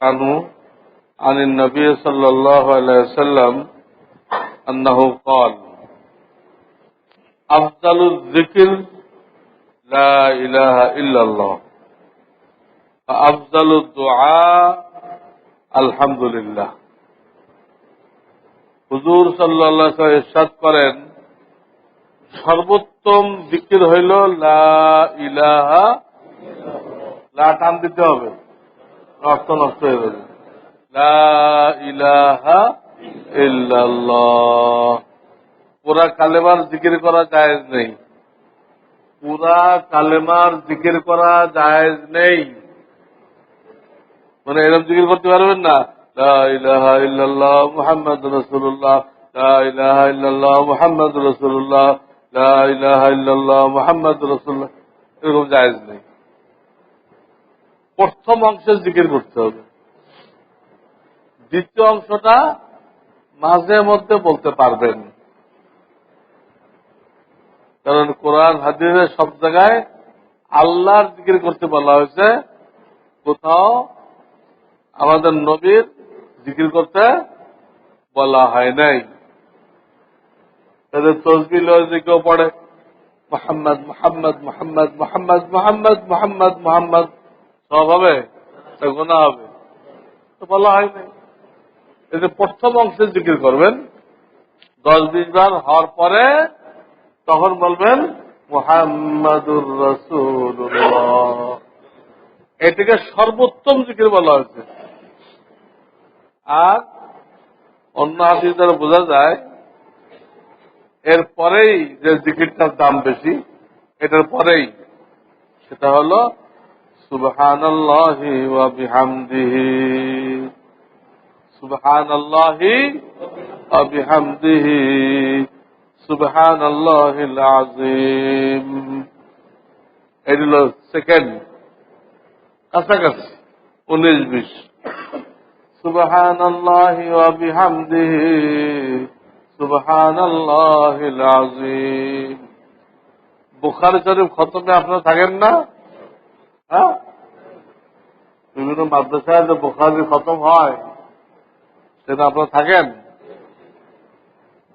عنه عن النبي صلى الله عليه وسلم أنه قال أفضل الذكر لا إله إلا الله وأفضل الدعاء الحمد لله হুজুর সাল্লাহ ইরশাদ করেন সর্বোত্তম জিকির হইল লা ইলাহা লা টান দিতে হবে অর্থ নষ্ট হয়ে যাবে। পুরা কালেমার জিকির করা জায়েজ নেই। পুরা কালেমার জিকির করা জায়েজ নেই। মানে এরকম জিকির করতে পারবেন না? মুহাম্মদ ইল্লাল্লাহ মুহাম্মদ রাসূলুল্লাহ। লা ইলাহা ইল্লাল্লাহ এরকম জায়েজ নেই। প্রথম অংশের জিকির করতে হবে। দ্বিতীয় অংশটা মাঝে মধ্যে বলতে পারবেন। কারণ কোরআন হাদিসের সব জায়গায় আল্লাহর জিকির করতে বলা হয়েছে। কোথাও আমাদের নবীর জিকির করতে বলা হয় নাই। তাদের তসবিল যে কেউ পড়ে, মোহাম্মদ মোহাম্মদ মোহাম্মদ মোহাম্মদ মোহাম্মদ মোহাম্মদ মোহাম্মদ। সব হবে? গোনা হবে। বলা হয় নাই এতে প্রথম অংশে জিকির করবেন, দশ বিশ বার হওয়ার পরে তখন বলবেন, মোহাম্মদুর রসুল্লাহ এটাকে সর্বোত্তম জিকির বলা হয়েছে। আর অন্য হাদিস দ্বারা বোঝা যায় এরপরেই যে জিকিরটার দাম বেশি, এটার পরেই সেটা হল আল্লাহি ওয়া বিহামদিহি। সুবহান আল্লাহি ওয়া বিহামদিহি। সুবহান আল্লাহিল এটি হল সেকেন্ড কাছাকাছি, উনিশ বিশ। সুবহান আল্লাহি বিহামদিহি। সুবহান আল্লাহিল আযীম। বুখারী শরীফ খতমে আপনারা থাকেন না? হ্যাঁ? বিভিন্ন মাদ্রাসায় যে বুখারি খতম হয়, সেটা আপনারা থাকেন?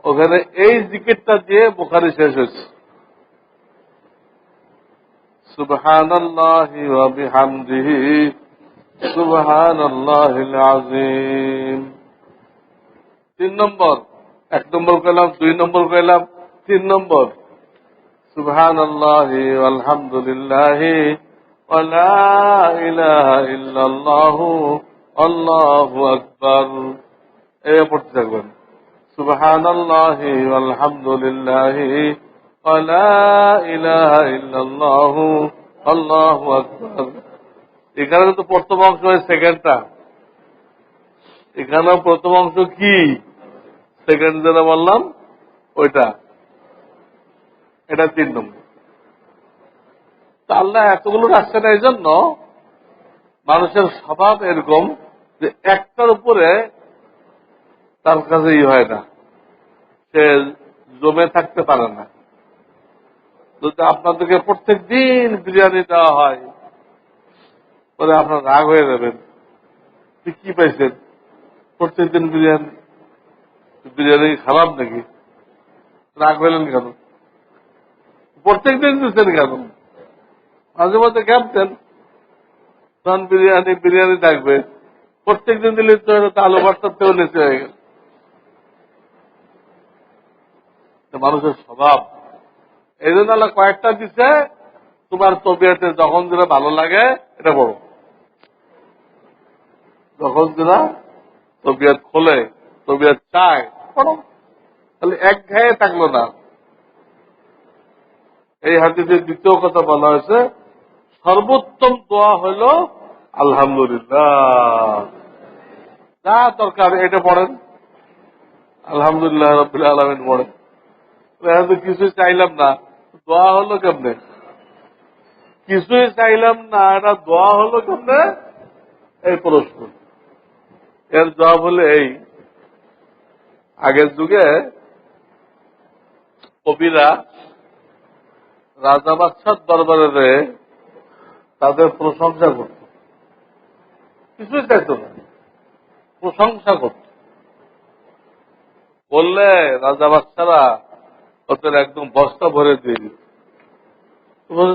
ওখানে এই জিকিরটা দিয়ে বুখারি শেষ হয়েছে। আল্লাহি ওয়া বিহামদিহি সুবহান আল্লাহিল আযীম। তিন নম্বর, এক নম্বর কইলাম, দুই নম্বর কইলাম, তিন নম্বর। সুবহান আল্লাহি আলহামদুলিল্লাহি ولا إله إلا الله الله أكبر এই পড়তে থাকবেন সুবহান আল্লাহ আলহামদুলিল্লাহ ولا إله إلا الله الله أكبر এখানে তো প্রথম অংশ হয় সেকেন্ডটা এখানে প্রথম অংশ কি সেকেন্ড যেটা বললাম ওইটা এটা তিন নম্বর তা আল্লাহ এতগুলো রাখছেন এই জন্য মানুষের স্বভাব এরকম যে একটার উপরে তার কাছে ই হয় না। সে জমে থাকতে পারে না। যদি আপনাদেরকে প্রত্যেক দিন বিরিয়ানি দেওয়া হয় পরে আপনার রাগ হয়ে যাবেন। কি পাইছেন? প্রত্যেক দিন বিরিয়ানি? বিরিয়ানি খারাপ নাকি? রাগ হইলেন কেন? প্রত্যেক দিন দিচ্ছেন কেন? মাঝে মাঝে খেপতেন তখন বিরিয়ানি বিরিয়ানি থাকবে। প্রত্যেক দিন দিলে তো আলু ভর্তার থেকেও নিচে হয়ে গেল মানুষের স্বভাব। এই জন্য আল্লাহ কয়েকটা দিছে, তোমার তবিয়াতে যখন যেটা ভালো লাগে, এটা বড় যখন যেটা তবিয়াত খোলে, তবিয়াত চায় বড় তাহলে এক ঘায়ে থাকল না। এই হাদিসের দ্বিতীয় কথা বলা হয়েছে সর্বোত্তম দোয়া হইল আলহামদুলিল্লাহ। যা দরকার, এটা পড়েন। আলহামদুলিল্লাহ রবিল আলমিন পড়েন। কিছুই চাইলাম না। দোয়া হলো কেমনে? কিছুই চাইলাম না, এটা দোয়া হলো কেমনে? এই প্রশ্ন। এর জবাব হলে এই। আগের যুগে কবিরা রাজা বাদশার দরবারে তাদের প্রশংসা করত। কিছুই চাইতো না। প্রশংসা করত। বললে রাজা বাচ্চারা ওদের একদম বস্তা ভরে দিয়ে দিত।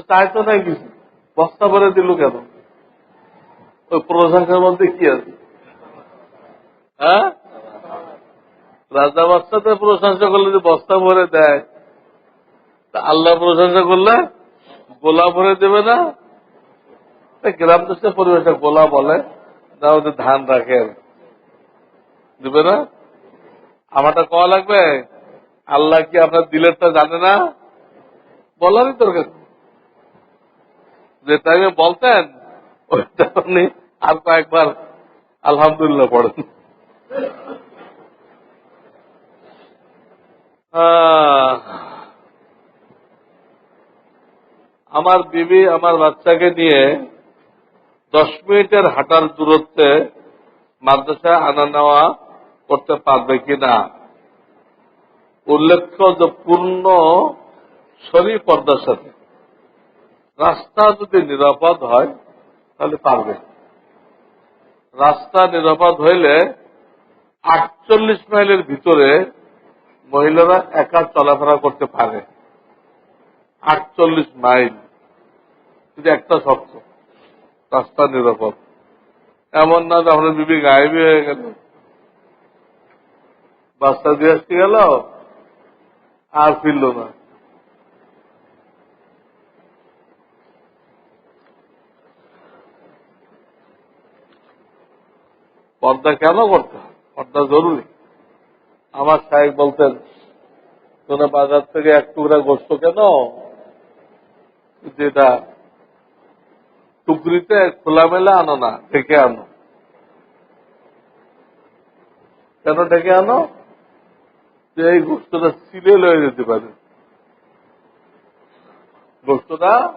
তাই নাই কিছু। বস্তা ভরে দিল কেন? ওই প্রশংসার মধ্যে কি আছে? হ্যাঁ? রাজা বাচ্চাদের প্রশংসা করলে যে বস্তা ভরে দেয় আল্লাহ প্রশংসা করলে গোলা ভরে দেবে না? গ্রাম দেশের পরিবেশে গোলা বলে না ওদের ধান রাখে আর দেবে না? আমারটা কওয়া লাগবে, আল্লাহ কি আপনার দিলেরটা জানে না? বলারই দরকার যে টাইমে বলতেন, ওইটা আপনি আর কয়েকবার আলহামদুলিল্লাহ পড়েন। আমার বিবি, আমার বাচ্চাকে নিয়ে দশ মিনিটের হাঁটার দূরত্বে মাদ্রাসায় আনা নেওয়া করতে পারবে কিনা? উল্লেখ্য যে পূর্ণ শরীর পর্দার সাথে। রাস্তা যদি নিরাপদ হয়, তাহলে পারবে। রাস্তা নিরাপদ হইলে আটচল্লিশ মাইলের ভিতরে মহিলারা একা চলাফেরা করতে পারে। আটচল্লিশ মাইল। কিন্তু একটা শর্ত। রাস্তা নিরাপদ। এমন না আপনার বিবি গায়েবী হয়ে গেল বাচ্চা দিয়ে আসতে গেল আর ফিরল না। পর্দা কেন করতে হয়? পর্দা জরুরি। আমার সাহেব বলতেন, তোমরা বাজার থেকে এক টুকরা গোস্ত কেন? যেটা টুকরিতে খোলামেলা আনো না ডেকে আনো। কেন ডেকে আনো? যে এই গোস্তটা সিলে লয়ে যেতে পারে। গোস্তটা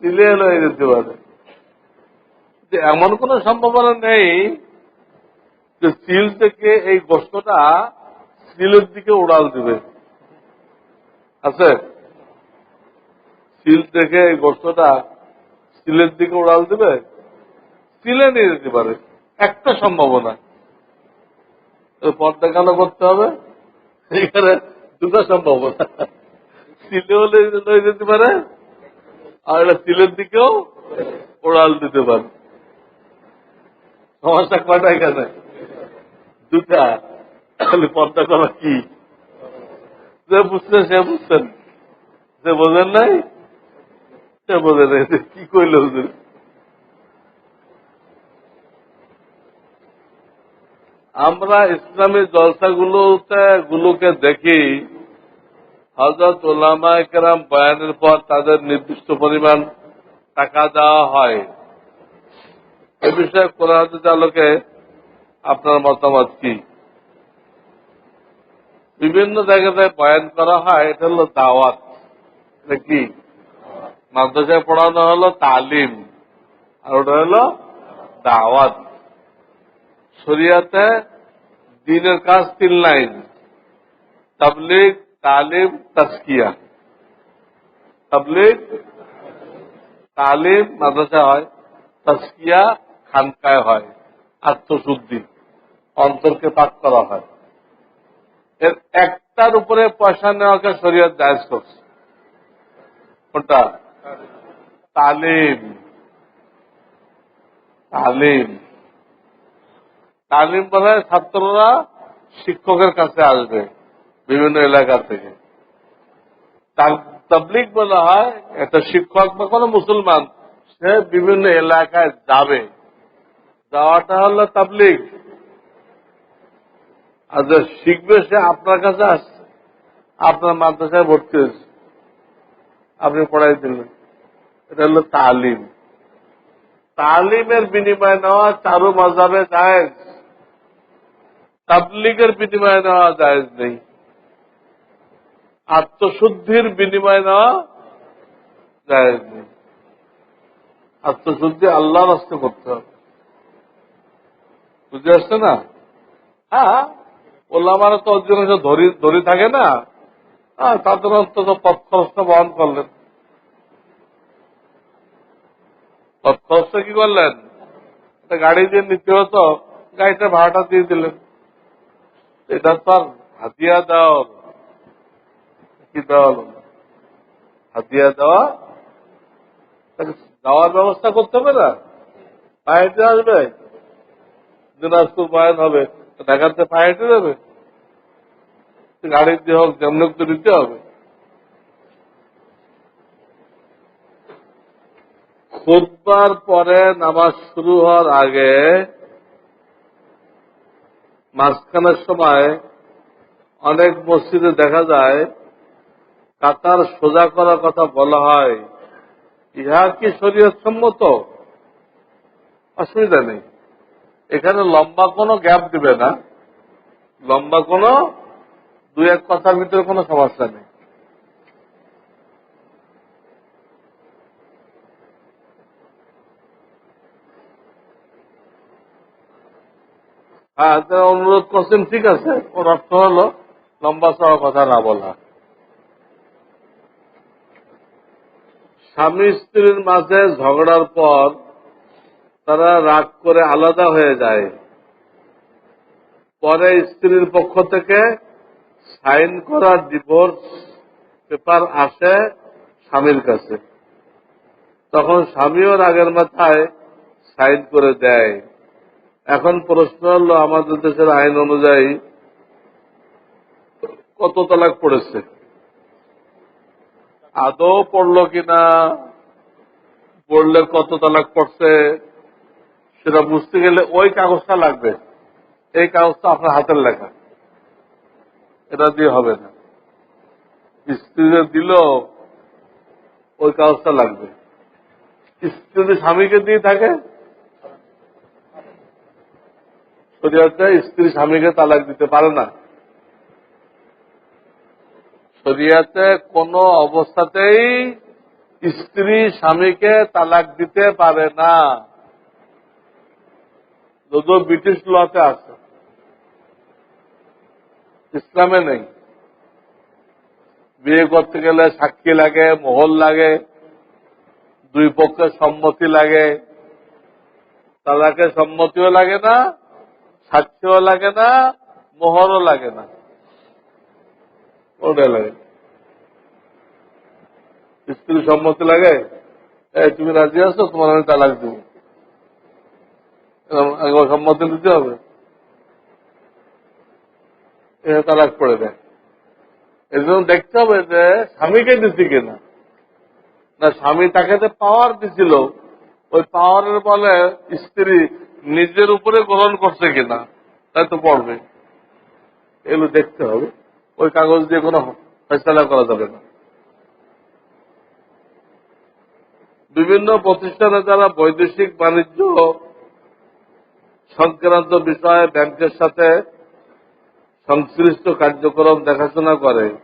সিলে লয়ে যেতে পারে। যে এমন কোন সম্ভাবনা নেই যে সিল থেকে এই গোস্তটা সিলের দিকে উড়াল দিবে। আছে? সিল থেকে এই গোস্তটা সিলের দিকে উড়াল দিবে সিলে নিয়ে যেতে পারে। একটা সম্ভাবনা। পর্দা কেন করতে হবে? এখানে দুটো সম্ভাবনা। সিলেও লয়ে যেতে পারে, আর এটা সিলের দিকেও উড়াল দিতে পারে। সমস্যা কয়টা এখানে? দুটা। তাহলে পর্দা করা কি? যে বুঝছেন সে বুঝছেন। যে বোঝেন নাই সে বোঝে নাই কি কইল হুজুর? আমরা ইসলামী জলসাগুলোতে গুলোকে দেখি হজরত ওলামা কেরাম বয়ানের পর তাদের নির্দিষ্ট পরিমাণ টাকা দেওয়া হয়। এ বিষয়ে কোরআন আলোকে আপনার মতামত কি? বিভিন্ন জায়গাতে বয়ান করা হয়, এটা হলো দাওয়াত। এটা কি? মাদ্রাসায় পড়ানো হলো তালিম আর ওটা হলো দাওয়াত। শরিয়াতে দিনের কাজ তিন লাইন। তাবলিগ, তালিম তাস্কিয়া তাবলিগ, তালিম মাদ্রাসা হয় তাস্কিয়া খানকায় হয়, আত্মশুদ্ধি, অন্তরকে পাক করা হয়। এর একটার উপরে পয়সা নেওয়াকে শরীয়ত জায়জ করছে। কোনটা তালিম। তালিম। তালিম বলে ছাত্ররা শিক্ষকের কাছে আসবে বিভিন্ন এলাকা থেকে। তাবলিক বলা হয়, একটা শিক্ষক বা কোনো মুসলমান, সে বিভিন্ন এলাকায় যাবে। যাওয়াটা হলো তাবলিক আর শিখবে সে আপনার কাছে আসছে। আপনার মাদ্রাসায় ভর্তি হয়েছে। আপনি পড়াই দিলেন। এটা হলো তালিম। তালিমের বিনিময় নেওয়া চারু মজাবে জায়েজ। তাবলিগের বিনিময় নেওয়া জায়েজ নেই। আত্মশুদ্ধির বিনিময় নেওয়া জায়েজ নেই। আত্মশুদ্ধি আল্লাহ রাস্তে করতে হবে। বুঝতে আসছে না? হ্যাঁ ওলামারা তো অর্জুন ধরি ধরি থাকে না। তাদের অন্তত পথ খরচটা বহন করলেন। পথ খরচটা কি করলেন? গাড়ি দিয়ে নিতে হতো গাড়িটা ভাড়াটা দিয়ে দিলেন। এটা তো আর হাতিয়া দেওয়া কি দেওয়া হাতিয়া দেওয়া? তাকে যাওয়ার ব্যবস্থা করতে হবে না? পায়ে হেঁটে আসবে? দিনাজপুর বায়ন হবে। ঢাকাতে পায়ে হেঁটে যাবে? গাড়ি দিয়ে হোক যেমন তো দিতে হবে। খুদবার পরে নামাজ শুরু হওয়ার আগে মাঝখানের সময় অনেক মসজিদে দেখা যায়, কাতার সোজা করার কথা বলা হয়। ইহা কি শরীয়ত সম্মত? অসুবিধা নেই। এখানে লম্বা কোনো গ্যাপ দিবে না। লম্বা কোনো দুই এক কথার ভিতরে কোনো সমস্যা নেই। হ্যাঁ তারা অনুরোধ করছেন, ঠিক আছে, ওর অর্থ হলো লম্বা চড়া কথা না বলা। স্বামী স্ত্রীর মাঝে ঝগড়ার পর তারা রাগ করে আলাদা হয়ে যায়। পরে স্ত্রীর পক্ষ থেকে সাইন করা ডিভোর্স পেপার আসে স্বামীর কাছে। তখন স্বামীও রাগের মাথায় সাইন করে দেয়। এখন প্রশ্ন হলো, আমাদের দেশের আইন অনুযায়ী কত তালাক পড়েছে? আদৌ পড়ল কিনা? পড়লে কত তালাক পড়ছে? সেটা বুঝতে গেলে ওই কাগজটা লাগবে। এই কাগজটা আপনার হাতের লেখা। এটা দিয়ে হবে না। স্ত্রীদের দিল ওই কাগজটা লাগবে। স্ত্রী যদি স্বামীকে দিয়ে থাকে শরিয়াতে স্ত্রী স্বামীকে তালাক দিতে পারে না। শরিয়াতে কোন অবস্থাতেই স্ত্রী স্বামীকে তালাক দিতে পারে না। যদিও ব্রিটিশ লতে আছে। ইসলামে নেই। বিয়ে করতে গেলে সাক্ষী লাগে, মোহর লাগে, দুই পক্ষের সম্মতি লাগে। তালাকের সম্মতিও লাগে না, সাক্ষীও লাগে না, মোহরও লাগে না। ওটা লাগে। স্ত্রী সম্মতি লাগে? তুমি রাজি আছো? তোমার আমি তালাক দেবো। সম্মতি দিতে হবে? তালাক পড়ে দেয়। এর জন্য দেখতে হবে যে স্বামীকে দিচ্ছি কিনা। না, স্বামী তাকে যে পাওয়ার দিছিল, ওই পাওয়ারের বলে স্ত্রী নিজের উপরে গ্রহণ করছে কিনা তাই তো পড়বে। এগুলো দেখতে হবে। ওই কাগজ দিয়ে কোনো ফেসলা করা যাবে না। বিভিন্ন প্রতিষ্ঠানে যারা বৈদেশিক বাণিজ্য সংক্রান্ত বিষয়ে ব্যাংকের সাথে সংশ্লিষ্ট কার্যক্রম দেখাশোনা করে।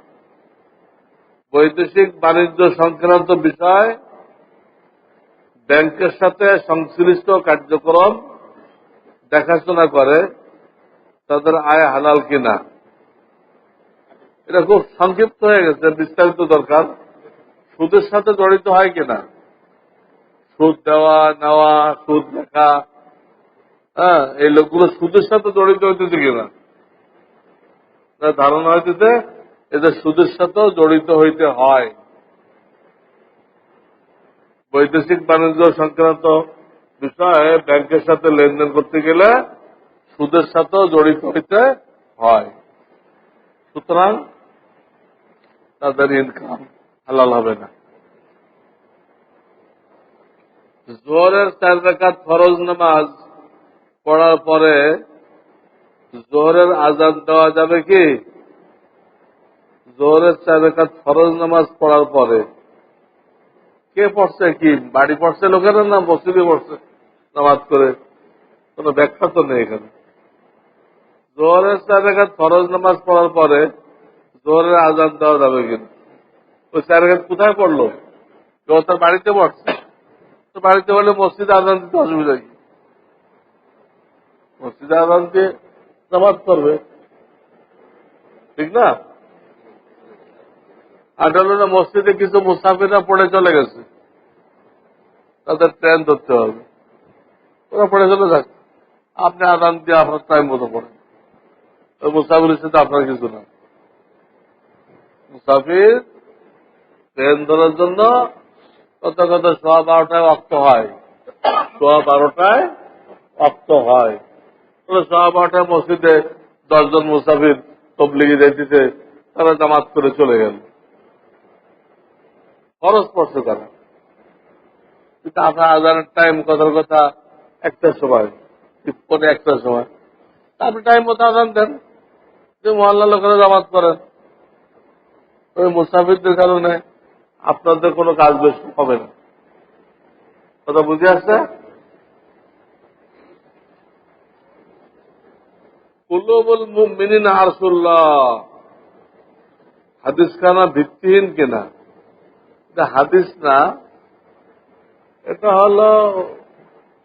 বৈদেশিক বাণিজ্য সংক্রান্ত বিষয়, ব্যাংকের সাথে সংশ্লিষ্ট কার্যক্রম দেখাশোনা করে, তাদের আয় হালাল কিনা। এটা খুব সংক্ষিপ্ত হয়ে গেছে, বিস্তারিত দরকার। সুদের সাথে জড়িত হয় কিনা? সুদ দেওয়া, নেওয়া, সুদ লেখা হ্যাঁ এই লোকগুলো সুদের সাথে জড়িত হইতেছে কিনা? ধারণা হইতেছে এদের সুদের সাথেও জড়িত হইতে হয়। বৈদেশিক বাণিজ্য সংক্রান্ত বিষয়ে ব্যাংকের সাথে লেনদেন করতে গেলে সুদের সাথেও জড়িত হইতে হয়। সুতরাং তাদের ইনকাম হালাল হবে না। জোহরের চার রেখাত ফরজ নামাজ পড়ার পরে জোহরের আজান দেওয়া যাবে কি? জোহরের চার রেখাত ফরজ নামাজ পড়ার পরে। কে পড়ছে কি? বাড়ি পড়ছে লোকেরা না মসজিদে পড়ছে নামাজ করে? কোন ব্যাখ্যা তো নেই এখানে। জোহরের চার রেখাত ফরজ নামাজ পড়ার পরে জোহরের আজান দেওয়া যাবে কিনা ওই চার রেখাত কোথায় পড়ল? কেউ তার বাড়িতে পড়ছে। তো বাড়িতে বলে মসজিদে আজান দিতে অসুবিধা কি? মসজিদে দিয়ে নামাজ পড়বে। ঠিক না? আর হলো না, মসজিদে কিছু মুসাফিররা পড়ে চলে গেছে। তাদের ট্রেন ধরতে হবে। ওরা পড়ে চলে যাক আপনি আদান দিয়ে আপনার টাইম মতো পড়েন ওই মুসাফিরের সাথে আপনার কিছু না। মুসাফির ট্রেন ধরার জন্য কত কত সোয়া বারোটায় অক্ত হয়। সোয়া বারোটায় অক্ত হয়। বারোটায় মসজিদে দশজন মুসাফির তবলিগি যাইতেছে, তারা জামাত করে চলে গেল। টাইম কথার কথা সময় সময়। আপনি টাইম মতো আজান দেন, যে মহল্লা লোকেরা জামাত করেন। ওই মুসাফিরদের কারণে আপনাদের কোনো কাজ বেশ হবে না। কথা বুঝে আসছে? কুলুবুল মুমিনিন আরসুল্লাহ। হাদিস খানা ভিত্তিহীন কিনা? এটা হাদিস না, এটা হলো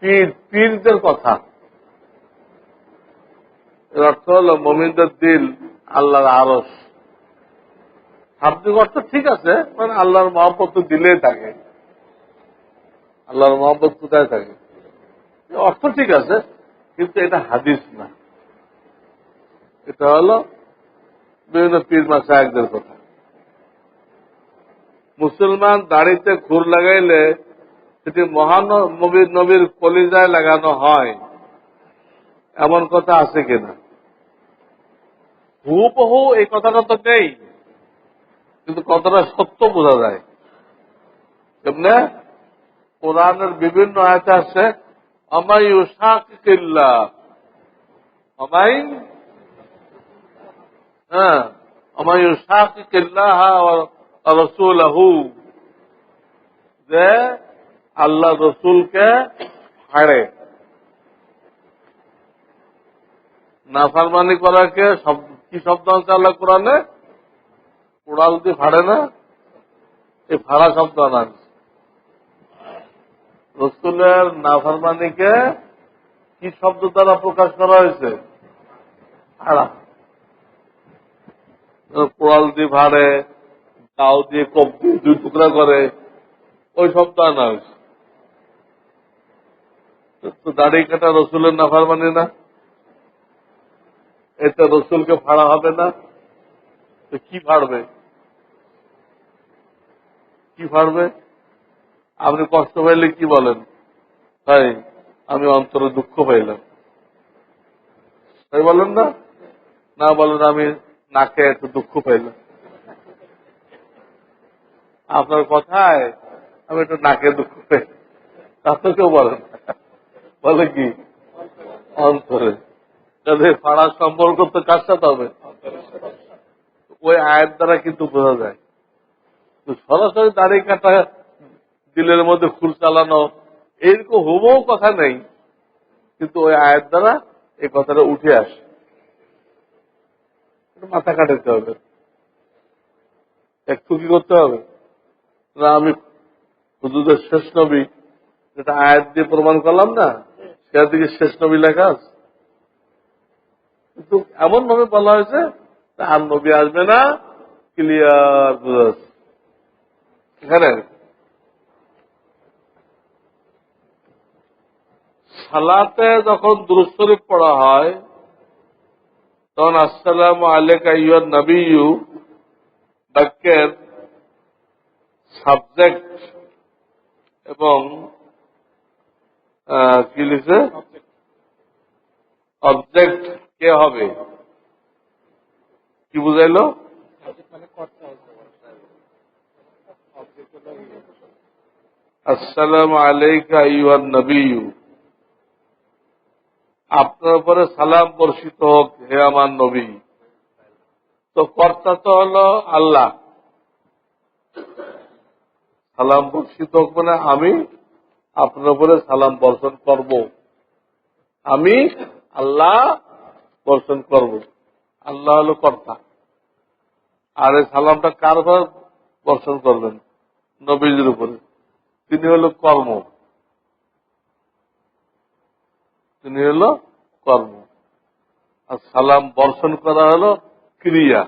পীর, পীরদের কথা। এর অর্থ হলো মমিনদের দিল আল্লাহর আরস। শাব্দিক অর্থ ঠিক আছে মানে আল্লাহর মহব্বত তো দিলেই থাকে। আল্লাহর মহব্বত কোথায় থাকে? অর্থ ঠিক আছে, কিন্তু এটা হাদিস না। এটা হলো বিভিন্ন পীর মাসায়কদের কথা। মুসলমান দাড়িতে খুর লাগাইলে সেটি মহান নবীর কলিজায় লাগানো হয়। এমন কথা আছে কিনা? হুবহু এই কথাটা তো নেই, কিন্তু কতটা সত্য বোঝা যায়। তেমনি কোরআনের বিভিন্ন আয়তে আছে আমাই উষাকিল্লা আমাই হ্যাঁ উষাকিল্লাহ রসুলহু, যে আল্লাহ রসুলকে হাড়ে নাফারমানি করাকে কি শব্দ আছে আল্লাহ কোরআনে? কোড়াল দিয়ে ফাড়ে না? এই ফাড়া শব্দ আনা রসুলের নাফারমানিকে কি শব্দ দ্বারা প্রকাশ করা হয়েছে? ফাড়া কোড়াল দিয়ে ফাড়ে দাও দিয়ে কপ দিয়ে দুই টুকরা করে, ওই শব্দ আনা হয়েছে। তো দাড়ি কাটা রসুলের নাফারমানি না। এতে রসুলকে ফাড়া হবে না। তো কি ফাড়বে কি ফাড়বে আপনি কষ্ট পাইলে কি বলেন? তাই আমি অন্তরে দুঃখ পাইলাম তাই বলেন না? না বলেন, আমি নাকে একটু দুঃখ পাইলাম আপনার কথায় আমি একটু নাকে দুঃখ পাই। তা তো কেউ বলেন না। বলে কি? অন্তরে। কাজে ফাড়ার সম্পর্ক তো কার সাথে হবে ওই আয়ের দ্বারা কিন্তু বোঝা যায়। সরাসরি দাড়ি কাটা, দিলের মধ্যে ফুল চালানো এইরকম হুবও কথা নেই। কিন্তু ওই আয়ের দ্বারা এই কথাটা উঠে আসে। মাথা কাটাতে হবে। একটু কি করতে হবে। না, আমি হুজুদের শেষ নবী, যেটা আয়াত দিয়ে প্রমাণ করলাম না, সেটার দিকে শেষ নবী লেখা কিন্তু এমন ভাবে বলা হয়েছে আর নবী আসবে না ক্লিয়ার এখানে সালাতে যখন দুরুস্তরিফ পড়া হয় তখন আসসালাম আলেকা ইউর নবীয়ু বাক্যের সাবজেক্ট এবং কি লিখছে? অবজেক্ট কে হবে? কি বুঝাইলো? আসসালাম আলাইকা ইউর নবীয়ু আপনার উপরে সালাম বর্ষিত হোক, হে আমার নবী। তো কর্তা তো হলো আল্লাহ। সালাম বর্ষিত হোক মানে আমি আপনার উপরে সালাম বর্ষণ করব। আমি আল্লাহ বর্ষণ করব। আল্লাহ হল কর্তা। আর এই সালামটা কার বর্ষণ করবেন? নবীজির উপরে। তিনি হলো কর্ম। তিনি হলো কর্ম। আর সালাম বর্ষণ করা হলো ক্রিয়া।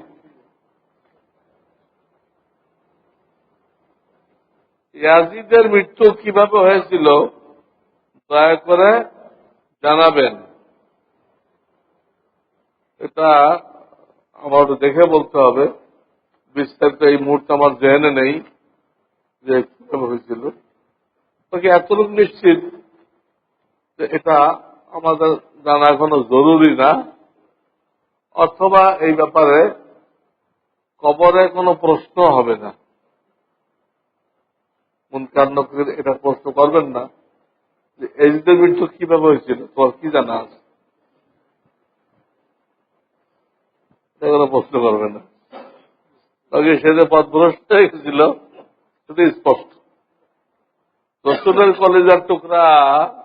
ইয়াজিদের মৃত্যু কীভাবে হয়েছিল, দয়া করে জানাবেন। এটা আমার দেখে বলতে হবে। বিস্তারিত এই মুহূর্তে আমার জেনে নেই যে কীভাবে হয়েছিল। তোকে এতটুকু নিশ্চিত যে এটা আমাদের জানা এখনও জরুরি না। অথবা এই ব্যাপারে কবরে কোনো প্রশ্ন হবে না। মুনকার নকির এটা প্রশ্ন করবেন না। যে এজদের মৃত্যু কীভাবে হয়েছিল তোর কি জানা আছে? এগুলো প্রশ্ন করবে না। তবে সে যে পথভ্রষ্ট হয়ে গেছিল, সেটা স্পষ্ট। রসুলের কলেজার টুকরা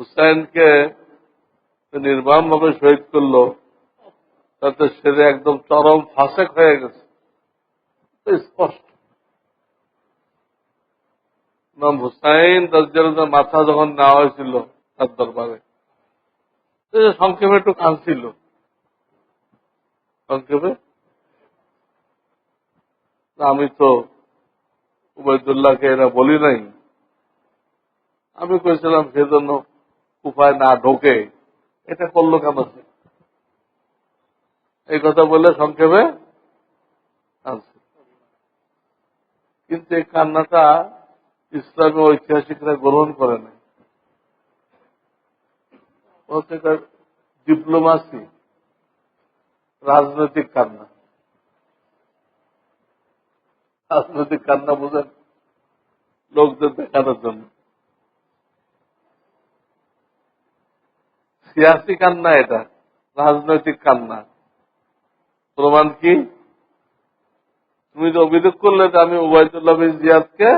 হুসাইনকে নির্বাম ভাবে শহীদ করল, তাতে সে একদম চরম ফাঁসেক হয়ে গেছে। স্পষ্ট। ইমাম হুসাইন দরজার মাথা যখন নেওয়া হয়েছিল তার দরবারে সংক্ষেপে একটু কাঁদছিল। সংক্ষেপে আমি তো উবায়দুল্লাহকে এরা বলি নাই। আমি কইছিলাম সেজন্য উপায় না ঢোকে এটা করল কেন? এই কথা বলে সংক্ষেপে কিন্তু এই কান্নাটা ইসলামী ঐতিহাসিকরা গ্রহণ করে নাই। ডিপ্লোমাসি, রাজনৈতিক কান্না। রাজনৈতিক কান্না বোঝেন লোকদের দেখানোর জন্য। সিয়াসি কান্না এটা, রাজনৈতিক কান্না। প্রমাণ কি? তুমি যে অভিযোগ করলে যে আমি উবায়দুল্লাহ বিন জিয়াদকে,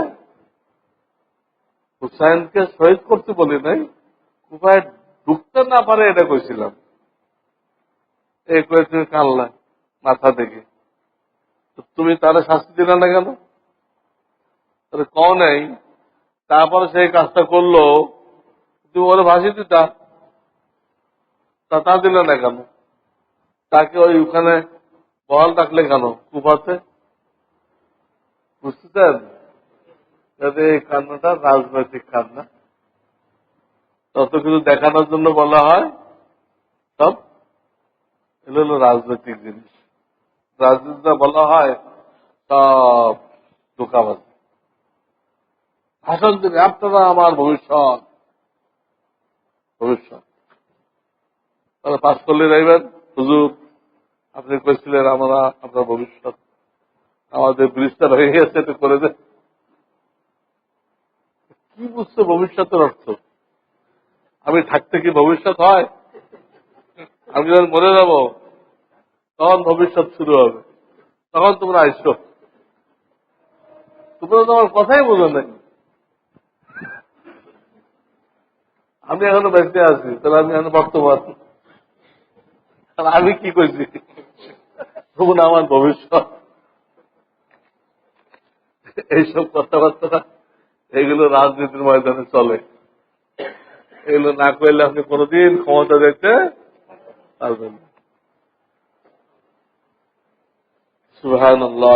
হুসাইনকে শহীদ করতে বলি নাই, কুফায় ঢুকতে না পারে এটা কইছিলাম। এই করে তুমি কানলা, মাথা থেকে। তুমি তাহলে শাস্তি দিলে না কেন? তাহলে ক নেই। তারপরে সেই কাজটা করল, তুমি ওরে ভাসি দিতা। তা দিলে না কেন? তাকে ওই ওখানে বহাল রাখলে কেন? কুপাতে বুঝতেছেন? যাতে এই কান্নাটা রাজনৈতিক কান্না। তত কিছু দেখানোর জন্য বলা হয়, সব এগুলো হলো রাজনৈতিক জিনিস। রাজনীতিটা বলা হয়, সব ধোকাবাজ। ভাষণ দিলে আপনারা আমার ভবিষ্যৎ। ভবিষ্যৎ। তাহলে পাশ করলে যাইবেন। হুজুর, আপনি কইছিলেন আমরা আপনার ভবিষ্যৎ। আমাদের ব্রিজটা ভেঙে গেছে, একটু করে দেন। কি বুঝছ ভবিষ্যতের অর্থ? আমি থাকতে কি ভবিষ্যৎ হয়? আমি যখন মরে যাব, তখন ভবিষ্যৎ শুরু হবে। তখন তোমরা আইসো। তোমরা তো আমার কথাই বোঝো নাই। আমি এখনও বেঁচে আছি, তাহলে আমি এখন বর্তমান। আমি কি করছি তখন আমার ভবিষ্যৎ। এইসব কথাবার্তা এগুলো রাজনীতির ময়দানে চলে। এগুলো না করলে আপনি কোনোদিন ক্ষমতা দেখতে পারবেন না। আল্লাহ